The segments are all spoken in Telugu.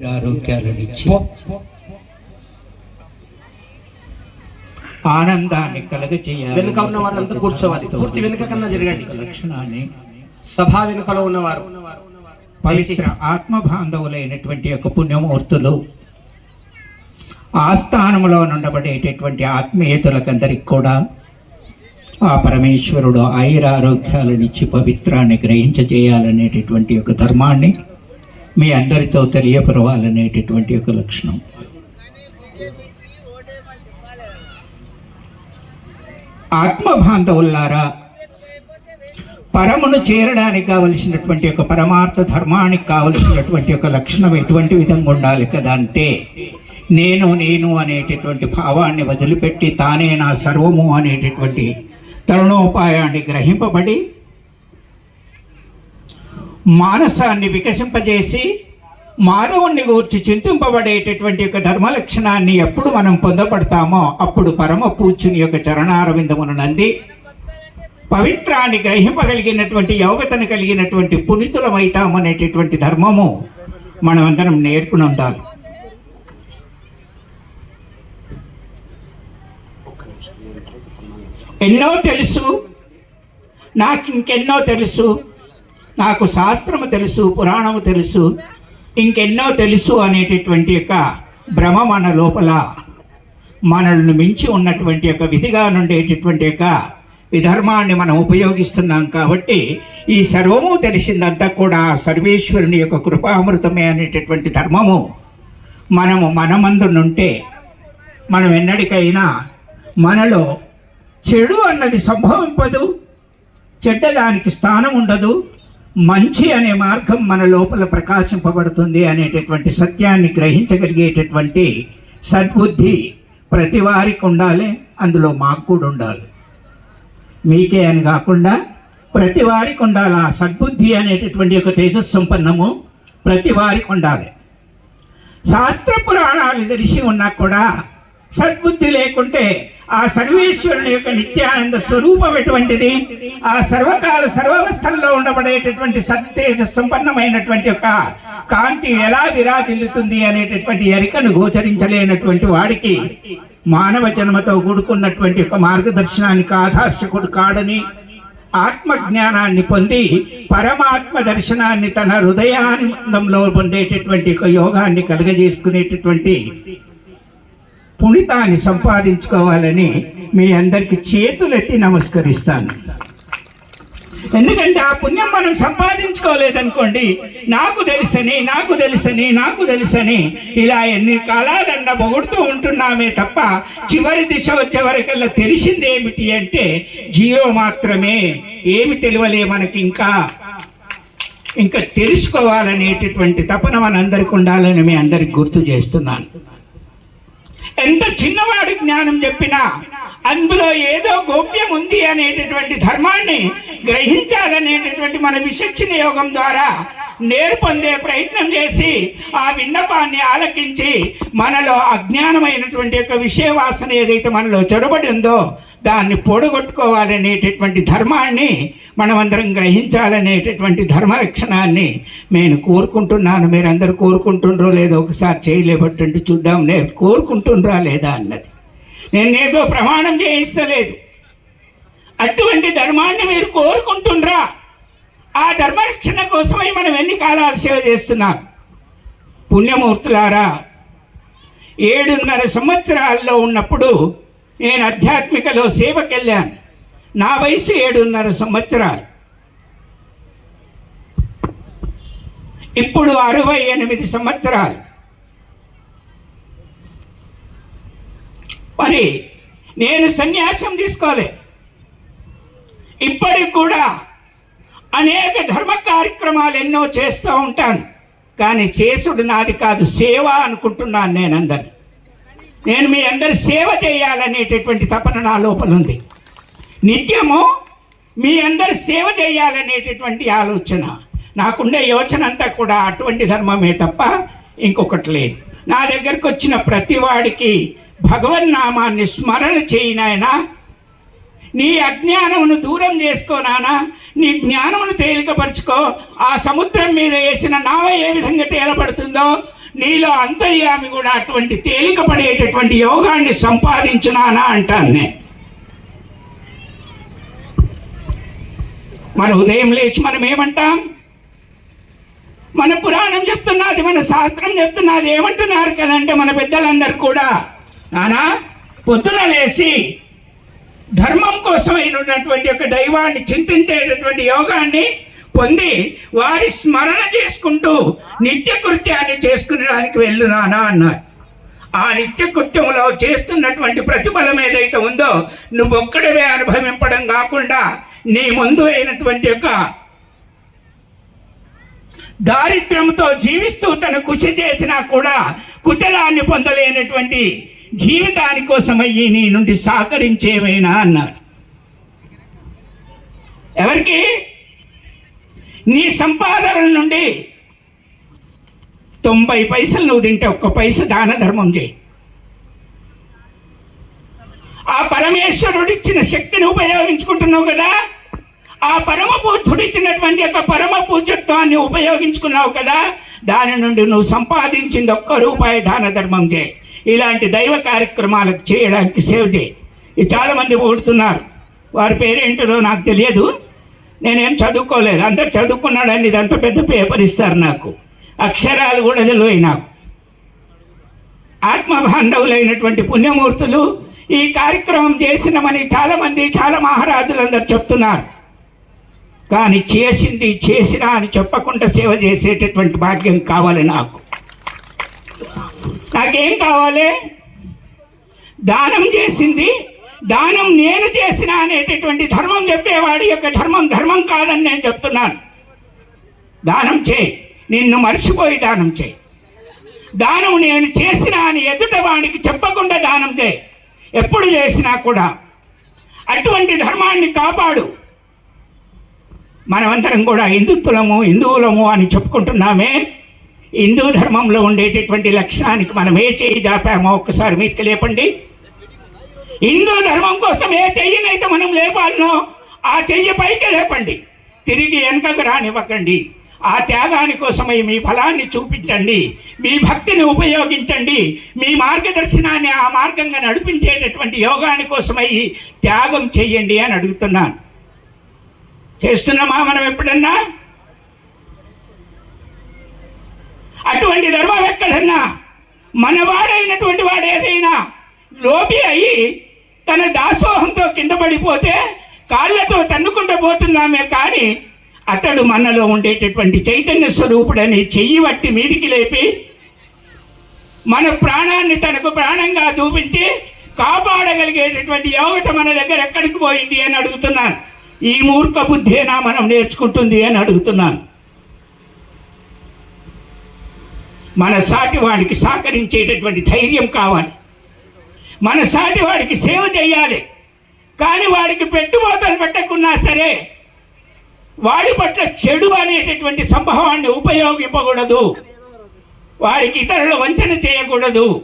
ఆరోగ్యాలనిచ్చి ఆనందాన్ని కలగచేయాలి వెనుక ఉన్న వాళ్ళంతా కూర్చోవాలి. పూర్తి వెనుక కన్నా జరగండి. లక్షణాన్ని సభా వెనుకలో ఉన్నవారు పవిత్ర ఆత్మ బాంధవులైనటువంటి యొక్క పుణ్యమూర్తులు ఆస్థానంలో నుండబడేటటువంటి ఆత్మీయతలకందరికి కూడా ఆ పరమేశ్వరుడు ఆయురారోగ్యాలనిచ్చి పవిత్రాన్ని గ్రహించజేయాలనేటటువంటి యొక్క ధర్మాన్ని మీ అందరితో తెలియపరవాలనేటటువంటి ఒక లక్షణం. ఆత్మ పరమును చేరడానికి కావలసినటువంటి ఒక పరమార్థ ధర్మానికి కావలసినటువంటి ఒక లక్షణం ఎటువంటి విధంగా ఉండాలి కదా అంటే నేను నేను అనేటటువంటి భావాన్ని వదిలిపెట్టి తానే నా సర్వము అనేటటువంటి తరుణోపాయాన్ని గ్రహింపబడి మానసాన్ని వికసింపజేసి మానవుణ్ణి గూర్చి చింతింపబడేటటువంటి యొక్క ధర్మ లక్షణాన్ని ఎప్పుడు మనం పొందబడతామో అప్పుడు పరమ పూజ్యుని యొక్క చరణారవిందమును నంది పవిత్రాన్ని గ్రహింపగలిగినటువంటి యోగతను కలిగినటువంటి పునితులమైతామనేటటువంటి ధర్మము మనమందరం నేర్పుని ఉండాలి ఎన్నో తెలుసు నాకు ఇంకెన్నో తెలుసు. నాకు శాస్త్రము తెలుసు పురాణము తెలుసు ఇంకెన్నో తెలుసు అనేటటువంటి యొక్క భ్రమ మన లోపల. మనల్ని మించి ఉన్నటువంటి యొక్క విధిగా నుండేటటువంటి యొక్క విధర్మాన్ని మనం ఉపయోగిస్తున్నాం కాబట్టి ఈ సర్వము తెలిసిందంతా కూడా సర్వేశ్వరుని యొక్క కృపామృతమే అనేటటువంటి ధర్మము. మనము మనమందునుంటే మనం ఎన్నటికైనా మనలో చెడు అన్నది సంభవింపదు చెడ్డదానికి స్థానం ఉండదు మంచి అనే మార్గం మన లోపల ప్రకాశింపబడుతుంది అనేటటువంటి సత్యాన్ని గ్రహించగలిగేటటువంటి సద్బుద్ధి ప్రతి వారికి ఉండాలి అందులో మాకు కూడా ఉండాలి. మీకే అని కాకుండా ప్రతి వారికి ఉండాలి. ఆ సద్బుద్ధి అనేటటువంటి ఒక తేజస్ సంపన్నము ప్రతి వారికి ఉండాలి. శాస్త్ర పురాణాలు తెలిసి ఉన్నా కూడా సద్బుద్ధి లేకుంటే ఆ సర్వేశ్వరుని యొక్క నిత్యానంద స్వరూపం ఎటువంటిది? ఆ సర్వకాల సర్వావస్థల్లో ఉండబడేటటువంటి సత్తేజ సంపన్నమైనటువంటి ఒక కాంతి ఎలా విరాజిల్లుతుంది అనేటటువంటి ఎరికను గోచరించలేనటువంటి వాడికి మానవ జన్మతో కూడుకున్నటువంటి ఒక మార్గదర్శనానికి ఆధార్శకుడు కాడని ఆత్మ జ్ఞానాన్ని పొంది పరమాత్మ దర్శనాన్ని తన హృదయానందంలో పొందేటటువంటి ఒక యోగాన్ని కలుగజేసుకునేటటువంటి పుణితాన్ని సంపాదించుకోవాలని మీ అందరికి చేతులెత్తి నమస్కరిస్తాను. ఎందుకంటే ఆ పుణ్యం మనం సంపాదించుకోలేదనుకోండి నాకు తెలుసని నాకు తెలుసని నాకు తెలుసని ఇలా ఎన్ని కాలాలన్నా పొగుడుతూ ఉంటున్నామే తప్ప చివరి దిశ వచ్చే వరకల్లా తెలిసింది ఏమిటి అంటే జీరో మాత్రమే. ఏమి తెలియలే మనకి ఇంకా. ఇంకా తెలుసుకోవాలనేటటువంటి తపన మనందరికి ఉండాలని మీ అందరికి గుర్తు చేస్తున్నాను. ఎంత చిన్నవాడు జ్ఞానం చెప్పినా అందులో ఏదో గోప్యం ఉంది అనేటటువంటి ధర్మాన్ని గ్రహించాలనేటటువంటి మన విచక్షణ యోగం ద్వారా నేర్పొందే ప్రయత్నం చేసి ఆ విన్నపాన్ని ఆలకించి మనలో అజ్ఞానమైనటువంటి యొక్క విషయవాసన ఏదైతే మనలో చొరబడి ఉందో దాన్ని పొడగొట్టుకోవాలనేటటువంటి ధర్మాన్ని మనమందరం గ్రహించాలనేటటువంటి ధర్మరక్షణాన్ని నేను కోరుకుంటున్నాను. మీరందరూ కోరుకుంటుండ్రో లేదో ఒకసారి చేయలేబట్టండి చూద్దాం. నేను కోరుకుంటుండ్రా లేదా అన్నది. నేను ఏదో ప్రమాణం చేయిస్తలేదు. అటువంటి ధర్మాన్ని మీరు కోరుకుంటుండ్రా. ఆ ధర్మరక్షణ కోసమై మనం ఎన్ని కాలాలు సేవ చేస్తున్నాం? పుణ్యమూర్తులారా ఏడున్నర సంవత్సరాల్లో ఉన్నప్పుడు నేను ఆధ్యాత్మికలో సేవకెళ్ళాను. నా వయసు ఏడున్నర సంవత్సరాలు. ఇప్పుడు అరవై ఎనిమిది సంవత్సరాలు. మరి నేను సన్యాసం తీసుకోలే. ఇప్పటికి కూడా అనేక ధర్మ కార్యక్రమాలు ఎన్నో చేస్తూ ఉంటాను. కానీ చేసుడు నాది కాదు సేవ అనుకుంటున్నాను నేను అందరు నేను మీ అందరి సేవ చేయాలనేటటువంటి తపన నా లోపల ఉంది. నిత్యము మీ అందరి సేవ చేయాలనేటటువంటి ఆలోచన. నాకుండే యోచన అంతా కూడా అటువంటి ధర్మమే తప్ప ఇంకొకటి లేదు. నా దగ్గరకు వచ్చిన ప్రతివాడికి భగవన్నామాన్ని స్మరణ చేయినాయనా నీ అజ్ఞానమును దూరం చేసుకో నానా. నీ జ్ఞానమును తేలికపరుచుకో. ఆ సముద్రం మీద వేసిన నావ ఏ విధంగా తేలబడుతుందో నీలో అంతర్యామి కూడా అటువంటి తేలిక పడేటటువంటి యోగాన్ని సంపాదించునానా అంటాను నేను. మన ఉదయం లేచి మనం ఏమంటాం? మన పురాణం చెప్తున్నది మన శాస్త్రం చెప్తున్నది ఏమంటున్నారు కదంటే మన పెద్దలందరూ కూడా నానా పొద్దున లేచి ధర్మం కోసమైనటువంటి ఒక దైవాన్ని చింతించేటటువంటి యోగాన్ని పొంది వారి స్మరణ చేసుకుంటూ నిత్య కృత్యాన్ని చేసుకునేదానికి వెళ్ళు నానా అన్నారు. ఆ నిత్య కృత్యంలో చేస్తున్నటువంటి ప్రతిఫలం ఏదైతే ఉందో నువ్వొక్కడవే అనుభవింపడం కాకుండా నీ ముందు అయినటువంటి యొక్క దారిద్ర్యంతో జీవిస్తూ తను కృషి చేసినా కూడా కుచలాన్ని పొందలేనటువంటి జీవితాని కోసమయ్యి నీ నుండి సహకరించేవైనా అన్నారు ఎవరికి? నీ సంపాదన నుండి. తొంభై పైసలు నువ్వు తింటే ఒక్క పైస దాన ధర్మం చేయి. ఆ పరమేశ్వరుడు ఇచ్చిన శక్తిని ఉపయోగించుకుంటున్నావు కదా? ఆ పరమ పూజ్యుడు ఇచ్చినటువంటి యొక్క పరమ పూజ్యత్వాన్ని ఉపయోగించుకున్నావు కదా? దాని నుండి నువ్వు సంపాదించింది ఒక్క రూపాయి దాన ధర్మం చేయి. ఇలాంటి దైవ కార్యక్రమాలు చేయడానికి సేవ చేయి. ఇది చాలామంది ఓడుతున్నారు వారి పేరేంటిదో నాకు తెలియదు. నేనేం చదువుకోలేదు. అందరు చదువుకున్నాడని ఇదంతా పెద్ద పేపర్ ఇస్తారు నాకు. అక్షరాలు కూడా తెలియవు నాకు. ఆత్మబాంధవులైనటువంటి పుణ్యమూర్తులు ఈ కార్యక్రమం చేసినామని చాలామంది చాలా మహారాజులందరూ చెప్తున్నారు. కానీ చేసింది చేసినా అని చెప్పకుండా సేవ చేసేటటువంటి భాగ్యం కావాలి నాకు. నాకేం కావాలి? దానం చేసింది దానం నేను చేసిన అనేటటువంటి ధర్మం చెప్పేవాడి యొక్క ధర్మం ధర్మం కాదని నేను చెప్తున్నాను. దానం చేయి నిన్ను మర్చిపోయి దానం చేయి. దానం నేను చేసిన అని ఎదుట వాడికి చెప్పకుండా దానం చేయి. ఎప్పుడు చేసినా కూడా అటువంటి ధర్మాన్ని కాపాడు. మనమందరం కూడా హిందుత్వులము హిందువులము అని చెప్పుకుంటున్నామే. హిందూ ధర్మంలో ఉండేటటువంటి లక్షణానికి మనం ఏ చెయ్యి జాపామో ఒక్కసారి మీదకి లేపండి. హిందూ ధర్మం కోసం ఏ చెయ్యనైతే మనం లేపాలనో ఆ చెయ్యి పైకి లేపండి. తిరిగి వెనకకు రానివ్వకండి. ఆ త్యాగాని కోసమై మీ ఫలాన్ని చూపించండి. మీ భక్తిని ఉపయోగించండి. మీ మార్గదర్శనాన్ని ఆ మార్గంగా నడిపించేటటువంటి యోగాని కోసమై త్యాగం చెయ్యండి అని అడుగుతున్నాను. చేస్తున్నామా మనం ఎప్పుడన్నా? అటువంటి ధర్మం ఎక్కడన్నా మనవాడైనటువంటి వాడు ఏదైనా లోపి అయి తన దాసోహంతో కింద పడిపోతే కాళ్ళతో తన్నుకుంటూ పోతున్నామే కానీ అతడు మనలో ఉండేటటువంటి చైతన్య స్వరూపుడని చెయ్యి వట్టి మీదికి లేపి మన ప్రాణాన్ని తనకు ప్రాణంగా చూపించి కాపాడగలిగేటటువంటి యోగత మన దగ్గర ఎక్కడికి పోయింది అని అడుగుతున్నాను. ఈ మూర్ఖ బుద్ధేనా మనం నేర్చుకుంటుంది అని అడుగుతున్నాను. మన సాటి వాడికి సహకరించేటటువంటి ధైర్యం కావాలి. మన సాటి వాడికి సేవ చేయాలి. కానీ వాడికి పెట్టుబోతలు పెట్టకున్నా సరే వాడి పట్ల చెడు అనేటటువంటి సంభవాన్ని ఉపయోగింపకూడదు. వారికి ఇతరుల వంచన చేయకూడదు.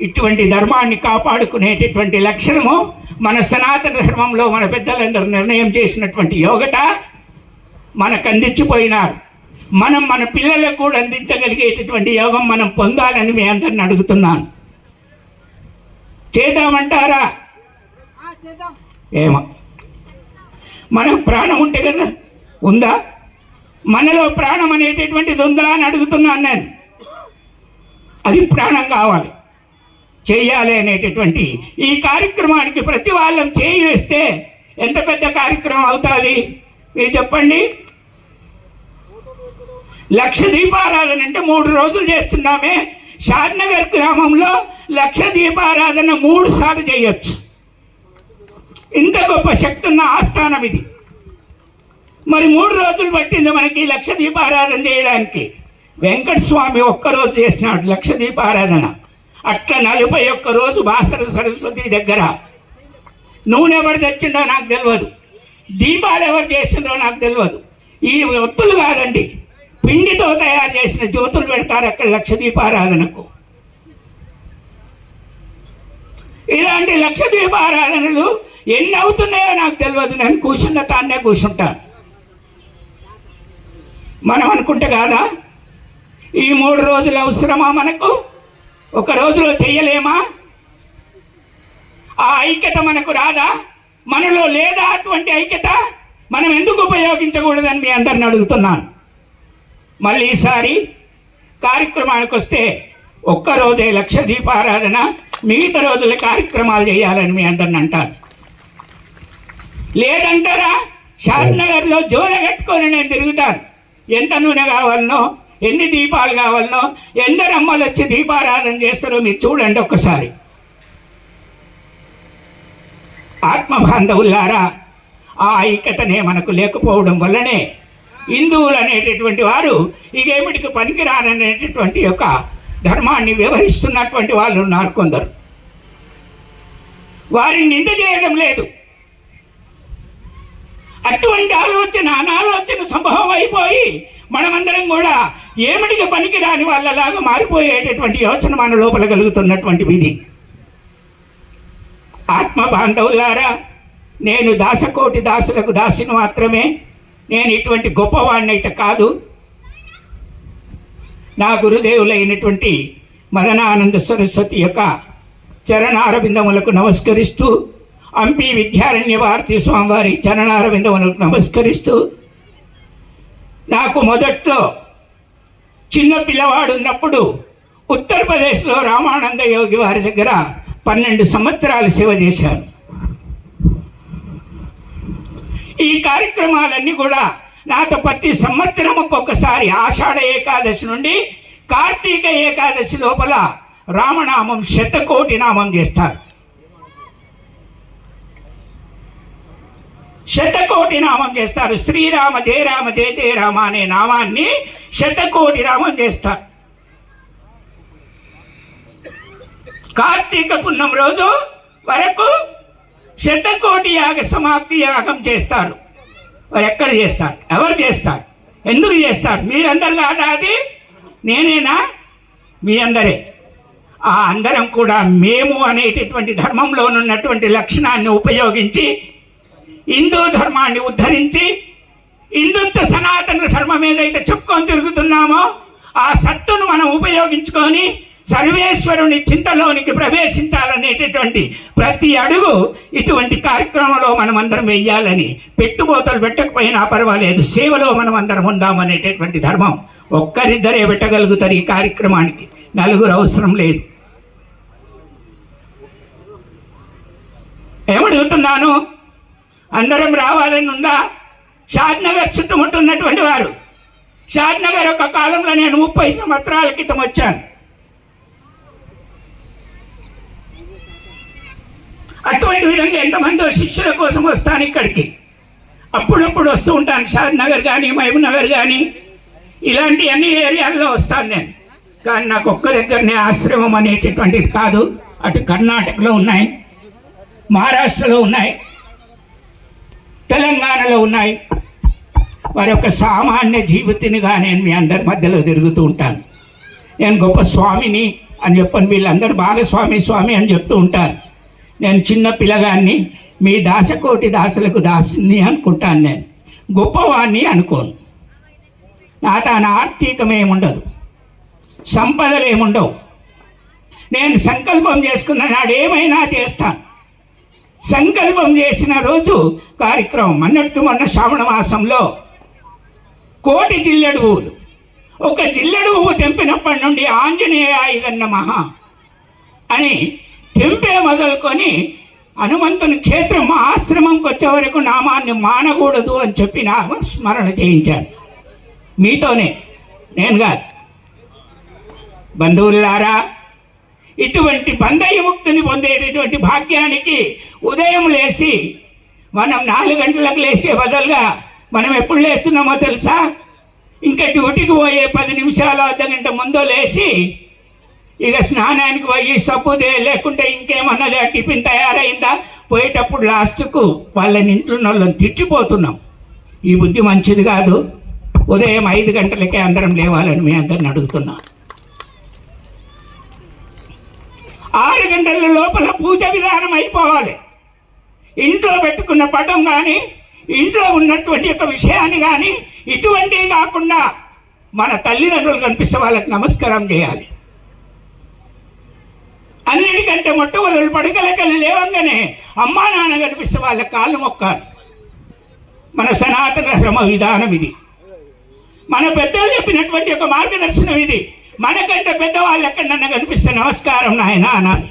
ఇటువంటి ధర్మాన్ని కాపాడుకునేటటువంటి లక్షణము మన సనాతన ధర్మంలో మన పెద్దలందరూ నిర్ణయం చేసినటువంటి యోగట. మనకు అందించిపోయినారు. మనం మన పిల్లలకు కూడా అందించగలిగేటటువంటి యోగం మనం పొందాలని మీ అందరిని అడుగుతున్నాను. చేద్దామంటారా? ఏమో. మనకు ప్రాణం ఉంటే కదా ఉందా? మనలో ప్రాణం అనేటటువంటిది ఉందా అని అడుగుతున్నాను నేను. అది ప్రాణం కావాలి. చేయాలి అనేటటువంటి ఈ కార్యక్రమానికి ప్రతి వాళ్ళం చేయి వేస్తే ఎంత పెద్ద కార్యక్రమం అవుతుంది? మీరు చెప్పండి. లక్ష దీపారాధన అంటే మూడు రోజులు చేస్తున్నామే. షాద్నగర్ గ్రామంలో లక్ష దీపారాధన మూడు సార్లు చేయొచ్చు. ఇంత గొప్ప శక్తి ఉన్న ఆస్థానం ఇది. మరి మూడు రోజులు పట్టింది మనకి లక్ష దీపారాధన చేయడానికి. వెంకట స్వామి ఒక్కరోజు చేసినాడు లక్ష దీపారాధన. అట్లా నలభై ఒక్క రోజు బాసర సరస్వతి దగ్గర. నూనె ఎవరు తెచ్చిండో నాకు తెలియదు దీపాలు ఎవరు చేసిండో నాకు తెలియదు ఈ ఒత్తులు కాదండి. పిండితో తయారు చేసిన జ్యోతులు పెడతారు అక్కడ లక్ష దీపారాధనకు ఇలాంటి లక్ష దీపారాధనలు ఎన్ని అవుతున్నాయో నాకు తెలియదు. నేను కూర్చున్న తాన్నే కూర్చుంటాను మనం అనుకుంటే కాదా? ఈ మూడు రోజులు అవసరమా మనకు? ఒక రోజులో చెయ్యలేమా? ఆ ఐక్యత మనకు రాదా? మనలో లేదా అటువంటి ఐక్యత? మనం ఎందుకు ఉపయోగించకూడదని మీ అందరిని అడుగుతున్నాను. మళ్ళీ ఈసారి కార్యక్రమానికి వస్తే ఒక్క రోజే లక్ష దీపారాధన మిగతా రోజుల కార్యక్రమాలు చేయాలని మీ అందరిని అంటారు. లేదంటారా? షాద్నగర్లో జోల కట్టుకొని నేను తిరుగుతాను. ఎంత నూనె కావాలనో ఎన్ని దీపాలు కావాలనో ఎందరు అమ్మలు వచ్చి దీపారాధన చేస్తారో మీరు చూడండి ఒక్కసారి. ఆత్మ బాంధవులారా ఆ ఐక్యతనే మనకు లేకపోవడం వల్లనే హిందువులు అనేటటువంటి వారు ఇదేమిటికి పనికిరాననేటటువంటి యొక్క ధర్మాన్ని వివరిస్తున్నటువంటి వాళ్ళు ఉన్నారు కొందరు. వారిని నింద చేయడం లేదు. అటువంటి ఆలోచన అనాలోచన సంభవం అయిపోయి మనమందరం కూడా ఏమిటికి పనికిరాని వాళ్ళలాగా మారిపోయేటటువంటి యోచన మన లోపల కలుగుతున్నటువంటి విధి. ఆత్మ బాంధవులారా నేను దాసకోటి దాసులకు దాసిని మాత్రమే నేను ఇటువంటి గొప్పవాడిని అయితే కాదు. నా గురుదేవులైనటువంటి మదనానంద సరస్వతి యొక్క చరణారవిందములకు నమస్కరిస్తూ అంపి విద్యారణ్య భారతీ స్వామివారి చరణారవిందములకు నమస్కరిస్తూ నాకు మొదట్లో చిన్న పిల్లవాడు ఉన్నప్పుడు ఉత్తరప్రదేశ్లో రామానంద యోగి వారి దగ్గర పన్నెండు సంవత్సరాలు సేవ చేశాను. ఈ కార్యక్రమాలన్నీ కూడా నాతో ప్రతి సంవత్సరం ఒక్కొక్కసారి ఆషాఢ ఏకాదశి నుండి కార్తీక ఏకాదశి లోపల రామనామం శతకోటి నామం చేస్తారు. శతకోటి నామం చేస్తారు. శ్రీరామ జయరామ జయ జయ రామ అనే నామాన్ని శతకోటి నామం చేస్తారు. కార్తీక పున్నం రోజు వరకు శతకోటి యాగ సమాప్తి యాగం చేస్తారు. వారు ఎక్కడ చేస్తారు? ఎవరు చేస్తారు? ఎందుకు చేస్తారు? మీరందరు కాదా అది? నేనేనా? మీ అందరే. ఆ అందరం కూడా మేము అనేటటువంటి ధర్మంలో ఉన్నటువంటి లక్షణాన్ని ఉపయోగించి హిందూ ధర్మాన్ని ఉద్ధరించి హిందుత్వ సనాతన ధర్మం ఏదైతే చెప్పుకొని తిరుగుతున్నామో ఆ సత్తును మనం ఉపయోగించుకొని సర్వేశ్వరుని చింతలోనికి ప్రవేశించాలనేటటువంటి ప్రతి అడుగు ఇటువంటి కార్యక్రమంలో మనం అందరం వెయ్యాలని పెట్టుబోతలు పెట్టకపోయినా పర్వాలేదు సేవలో మనం అందరం ఉందామనేటటువంటి ధర్మం ఒక్కరిద్దరే పెట్టగలుగుతారు ఈ కార్యక్రమానికి. నలుగురు అవసరం లేదు. ఏమడుగుతున్నాను? అందరం రావాలని ఉందా? షాద్నగర్ చుట్టుముట్టున్నటువంటి వారు. షాద్నగర్ ఒక కాలంలో నేను ముప్పై సంవత్సరాల క్రితం వచ్చాను. అటువంటి విధంగా ఎంతమందో శిష్యుల కోసం వస్తాను ఇక్కడికి. అప్పుడప్పుడు వస్తూ ఉంటాను షాద్ నగర్ కానీ మహబూబ్ నగర్ కానీ ఇలాంటి అన్ని ఏరియాల్లో వస్తాను నేను. కానీ నాకు ఒక్క దగ్గరనే ఆశ్రమం అనేటటువంటిది కాదు. అటు కర్ణాటకలో ఉన్నాయి మహారాష్ట్రలో ఉన్నాయి తెలంగాణలో ఉన్నాయి. వారి యొక్క సామాన్య జీవితినిగా నేను మీ అందరి మధ్యలో తిరుగుతూ ఉంటాను. నేను గొప్ప స్వామిని అని చెప్పని వీళ్ళందరూ బాగా స్వామి స్వామి అని చెప్తూ ఉంటారు. నేను చిన్న పిల్లగాన్ని మీ దాసకోటి దాసులకు దాసిని అనుకుంటాను నేను. గొప్పవాణ్ణి అనుకోను. నా తాను ఆర్థికమేముండదు. సంపదలేముండవు. నేను సంకల్పం చేసుకున్న నాడు ఏమైనా చేస్తాను. సంకల్పం చేసిన రోజు కార్యక్రమం అన్నట్టు మొన్న శ్రావణ మాసంలో కోటి జిల్లెడు పువ్వులు ఒక జిల్లెడు పువ్వు తెంపినప్పటి నుండి ఆంజనేయ ఇదన్న మహా అని తెంపే మొదలుకొని హనుమంతుని క్షేత్రం మా ఆశ్రమంకి వచ్చే వరకు నామాన్ని మానకూడదు అని చెప్పి నా స్మరణ చేయించాను మీతోనే నేను కాదు. బంధువులారా ఇటువంటి బంధ విముక్తిని పొందేటటువంటి భాగ్యానికి ఉదయం లేచి మనం నాలుగు గంటలకు లేచే బదులుగా మనం ఎప్పుడు లేస్తున్నామో తెలుసా? ఇంకా డ్యూటీకి పోయే పది నిమిషాలు అర్ధ గంట ముందో లేచి ఇక స్నానానికి పోయి సబ్బుదే లేకుంటే ఇంకేమన్నది టిఫిన్ తయారైందా? పోయేటప్పుడు లాస్ట్కు వాళ్ళని ఇంట్లో వాళ్ళని తిట్టిపోతున్నాం. ఈ బుద్ధి మంచిది కాదు. ఉదయం ఐదు గంటలకే అందరం లేవాలని మీ అందరిని అడుగుతున్నా. ఆరు గంటల లోపల పూజ విధానం అయిపోవాలి. ఇంట్లో పెట్టుకున్న పటం కానీ ఇంట్లో ఉన్నటువంటి ఒక విషయాన్ని కానీ ఇటువంటివి కాకుండా మన తల్లిదండ్రులు కనిపిస్తే వాళ్ళకి నమస్కారం చేయాలి. అన్నిటికంటే మొట్టమొదటి పడకలకెళ్ళి లేవంగానే అమ్మా నాన్న కనిపిస్తే వాళ్ళ కాళ్ళు మొక్కాలి. మన సనాతన శ్రమ విధానం ఇది. మన పెద్దలు చెప్పినటువంటి ఒక మార్గదర్శనం ఇది. మనకంటే పెద్దవాళ్ళు ఎక్కడన్నా కనిపిస్తే నమస్కారం నాయన అనాలి.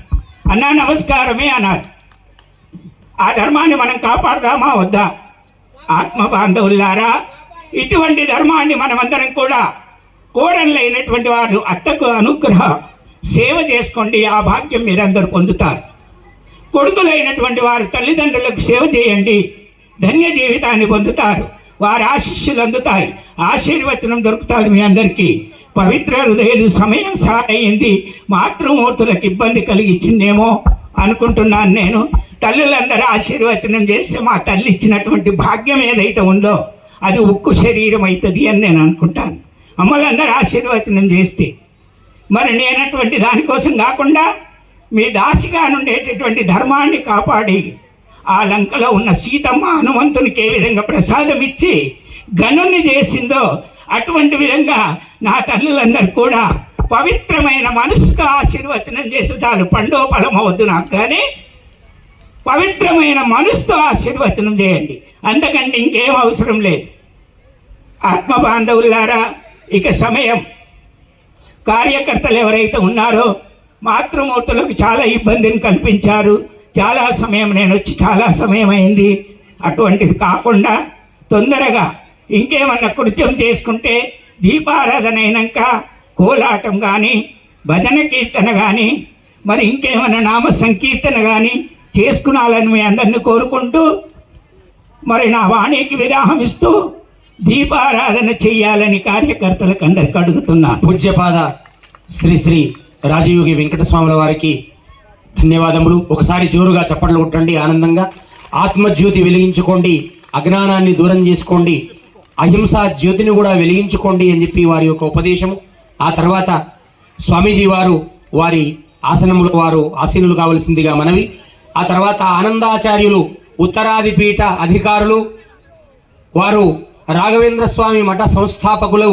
అన్నా నమస్కారమే అనాలి. ఆ ధర్మాన్ని మనం కాపాడదామా వద్దా? ఆత్మ బాంధవులారా ఇటువంటి ధర్మాన్ని మనమందరం కూడా కోడళ్ళైనటువంటి వారు అత్తకు అనుగ్రహ. సేవ చేసుకోండి ఆ భాగ్యం మీరందరూ పొందుతారు. కొడుకులైనటువంటి వారు తల్లిదండ్రులకు సేవ చేయండి ధన్య జీవితాన్ని పొందుతారు వారి ఆశీస్సులు అందుతాయి. ఆశీర్వచనం దొరుకుతుంది మీ అందరికీ. పవిత్ర హృదయాలు సమయం సాగయింది మాతృమూర్తులకు ఇబ్బంది కలిగించిందేమో అనుకుంటున్నాను నేను. తల్లులందరూ ఆశీర్వచనం చేస్తే మా తల్లి ఇచ్చినటువంటి భాగ్యం ఏదైతే ఉందో అది ఉక్కు శరీరం అవుతుంది అని నేను అనుకుంటాను. అమ్మలందరూ ఆశీర్వచనం చేస్తే మరి నేనటువంటి దానికోసం కాకుండా మీ దాసిగా ఉండేటటువంటి ధర్మాన్ని కాపాడి ఆ లంకలో ఉన్న సీతమ్మ హనుమంతునికి ఏ విధంగా ప్రసాదం ఇచ్చి గనుణ్ణి చేసిందో అటువంటి విధంగా నా తల్లులందరూ కూడా పవిత్రమైన మనసుకు ఆశీర్వచనం చేసి చాలు పండో ఫలం అవద్దు నాకు కానీ పవిత్రమైన మనసుతో ఆశీర్వచనం చేయండి. అంతకంటే ఇంకేం అవసరం లేదు. ఆత్మ బాంధవులారా ఇక సమయం. కార్యకర్తలు ఎవరైతే ఉన్నారో మాతృమూర్తులకు చాలా ఇబ్బందిని కల్పించారు. చాలా సమయం నేను వచ్చి చాలా సమయం అయింది. అటువంటిది కాకుండా తొందరగా ఇంకేమన్నా కృత్యం చేసుకుంటే దీపారాధన అయినాక కోలాటం కానీ భజన కీర్తన కానీ మరి ఇంకేమైనా నామ సంకీర్తన కానీ చేసుకునాలని మీ అందరిని కోరుకుంటూ మరి నా వాణికి విరాహం ఇస్తూ దీపారాధన చేయాలని కార్యకర్తలకు అందరికి అడుగుతున్నాను. పూజ్యపాద శ్రీ శ్రీ రాజయోగి వెంకటస్వాముల వారికి ధన్యవాదములు. ఒకసారి జోరుగా చప్పట్లు కొట్టండి ఆనందంగా. ఆత్మజ్యోతి వెలిగించుకోండి అజ్ఞానాన్ని దూరం చేసుకోండి అహింసా జ్యోతిని కూడా వెలిగించుకోండి అని చెప్పి వారి యొక్క ఉపదేశము. ఆ తర్వాత స్వామీజీ వారు వారి ఆసనముల వారు ఆసీనులు కావలసిందిగా మనవి. ఆ తర్వాత ఆనందాచార్యులు ఉత్తరాదిపీఠ అధికారులు వారు రాఘవేంద్ర స్వామి మఠ సంస్థాపకులు